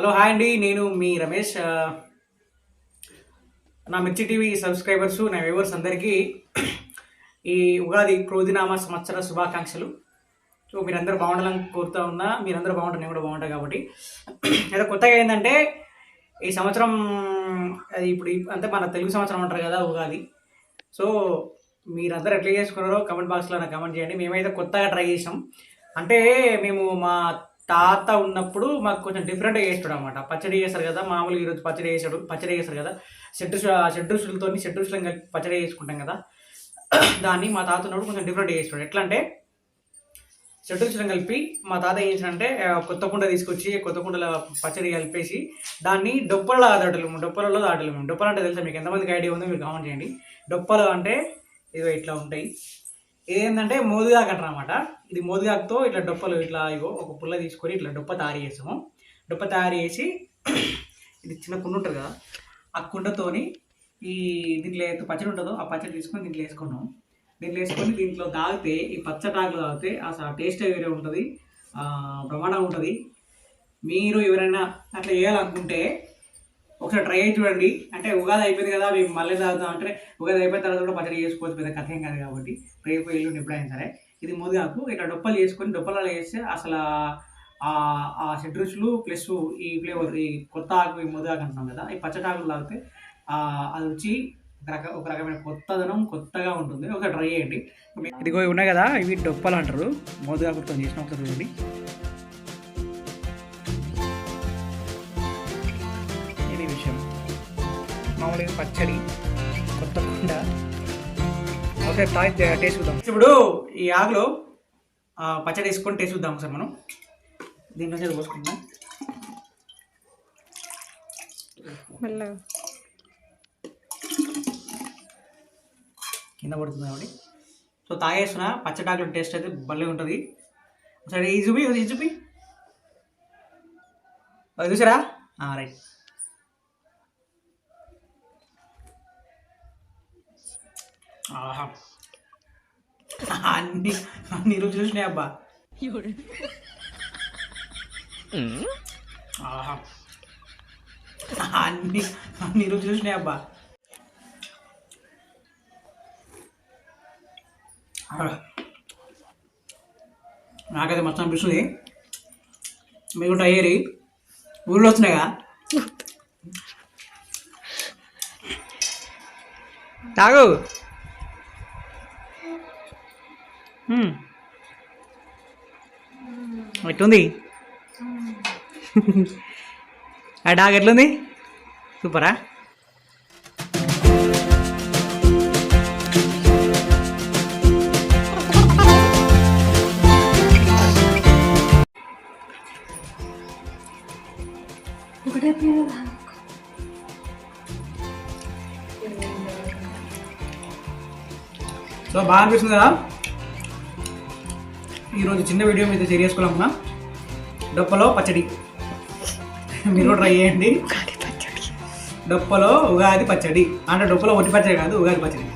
Hello hi అండి. నేను మీ రమేష్. నా మిర్చి టీవీ సబ్స్క్రైబర్స్ నా వ్యూవర్స్ అందరికీ ఈ ఉగాది క్రోధినామ సంవత్సర శుభాకాంక్షలు. సో మీరందరూ బాగుండాలని కోరుతా ఉన్నా మీరందరూ బాగుంటారు నేను కూడా బాగుంటాను కాబట్టి. ఏదో కొత్తగా ఏంటంటే ఈ సంవత్సరం అది ఇప్పుడు అంటే మన తెలుగు సంవత్సరం అంటారు కదా ఉగాది. సో మీరందరూ ఎట్లా చేసుకున్నారో కమెంట్ బాక్స్లో నాకు కమెంట్ చేయండి. మేమైతే కొత్తగా ట్రై చేసాం. అంటే మేము మా తాత ఉన్నప్పుడు మాకు కొంచెం డిఫరెంట్గా చేస్తాడు అనమాట పచ్చడి చేస్తారు కదా మామూలుగా ఈరోజు పచ్చడి చేసాడు పచ్చడి చేస్తారు కదా. షెడ్ షెడ్ రుచులతో షెడ్ కలిపి పచ్చడి చేసుకుంటాం కదా. దాన్ని మా తాత ఉన్నప్పుడు కొంచెం డిఫరెంట్ చేస్తాడు ఎట్లా అంటే షెడ్ కలిపి మా తాత ఏం కొత్త కుండ తీసుకొచ్చి కొత్త కుండల పచ్చడి కలిపేసి దాన్ని డొప్పలలో దాటలేము డొప్పలలో దాటలేము. డొప్పలు అంటే తెలుసా మీకు ఎంతమందికి ఐడియా ఉందో మీరు కామెంట్ చేయండి. డొప్పలు అంటే ఇదిగో ఇట్లా ఉంటాయి. ఏంటంటే మోదుగాకు అంటారనమాట ఇది మోదుగాకుతో ఇట్లా డొప్పలు ఇట్లా ఇగో ఒక పుల్ల తీసుకొని ఇట్లా డొప్ప తయారు చేసాము. డొప్ప తయారు చేసి ఇది చిన్న కుండ ఉంటుంది కదా ఆ కుండతోని ఈ దీంట్లో ఏదైతే పచ్చడి ఉంటుందో ఆ పచ్చడి తీసుకొని దీంట్లో వేసుకున్నాం. దీంట్లో వేసుకొని దీంట్లో తాగితే ఈ పచ్చటాకులు తాగితే అసలు టేస్ట్ వేరే ఉంటుంది ఆ, బ్రహ్మాండంగా ఉంటుంది. మీరు ఎవరైనా అట్లా చేయాలనుకుంటే ఒకసారి ట్రై అయి చూడండి. అంటే ఉగాది అయిపోయింది కదా మేము మళ్ళీ తాగుతాం అంటే ఉగాది అయిపోయిన తర్వాత కూడా పచ్చడి చేసుకోవచ్చు పెద్ద కథ ఏం కాదు కాబట్టి. రేపు ఎల్లుండి ఎప్పుడైనా సరే. ఇది ముదిగాకు ఇట్లా డొప్పలు చేసుకొని డొప్పలలో వేస్తే అసలు ఆ షెడ్ రుచులు ప్లస్ ఈ ఫ్లేవర్ ఈ కొత్త ఆకు ఈ ముదిగాకు అంటున్నాం కదా ఈ పచ్చటాకులు తాగితే అది రుచి ఒక రక ఒక రకమైన కొత్తదనం కొత్తగా ఉంటుంది. ఒక ట్రై చేయండి. ఇదిగో ఉన్నాయి కదా ఇవి డొప్పలు అంటారు. మోదుగాకుతో చేసిన ఒకసారి చూడండి. మామూలుగా పచ్చడి కొత్త కుండ. ఒకసారి తాగి టేస్ట్ చూద్దాం. ఇప్పుడు ఈ ఆకులో ఆ, పచ్చడి వేసుకొని టేస్ట్ చూద్దాం ఒకసారి మనం. దీంట్లో నుంచి పోసుకుందాం. కింద పడుతుంది కాబట్టి. సో తాగేసిన పచ్చడాకుల టేస్ట్ అయితే భలే ఉంటుంది. ఒకసారి ఈ చూపి ఈ చూపి. అది చూసారా? రైట్. అన్ని అన్ని రుచులు చూసినాయి అబ్బా. ఆహా. అన్ని అన్ని రుచులు చూసినాయి అబ్బా. నాకైతే మొత్తం అనిపిస్తుంది. మీరు ట్రై చేయరి. ఊళ్ళో వస్తున్నాయిగా? తాగు ఎట్లుంది? ఆ డాగ్ ఎట్లుంది? సూపరా? సో బాగా అనిపిస్తుంది కదా? ఈరోజు చిన్న వీడియో మీద షేర్ చేసుకోవాలనుకున్నా డొప్పలో పచ్చడి. మీరు కూడా ట్రై చేయండి. డొప్పలో ఉగాది పచ్చడి. అంటే డొప్పలో ఒట్టి పచ్చడి కాదు ఉగాది పచ్చడి.